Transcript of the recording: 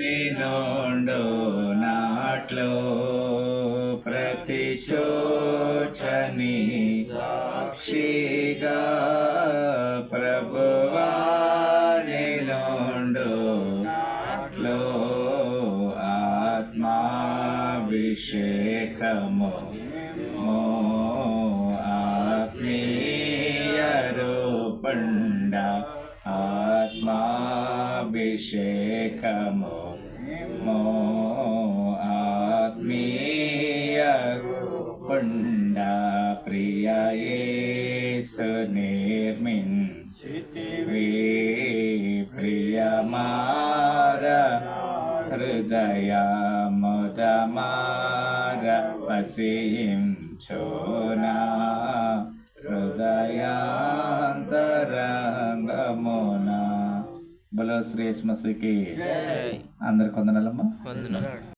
నిండు నాట్లో ప్రతి చోచని సాక్షిగా ప్రభువా నిండు నాట్లో ఆత్మాభిషేకము. ఆత్మీయ రూపండ ఆ అభిషేకము. మో ఆత్మీయ రూపండ ప్రియ నిర్మిన్ నిర్మించితివి ప్రియమార హృదయ ముదమార వసించోనా హృదయాంతరంగమునా బలో శ్రీ మసికి అందరికి వందనాలమ్మా వందనాలు.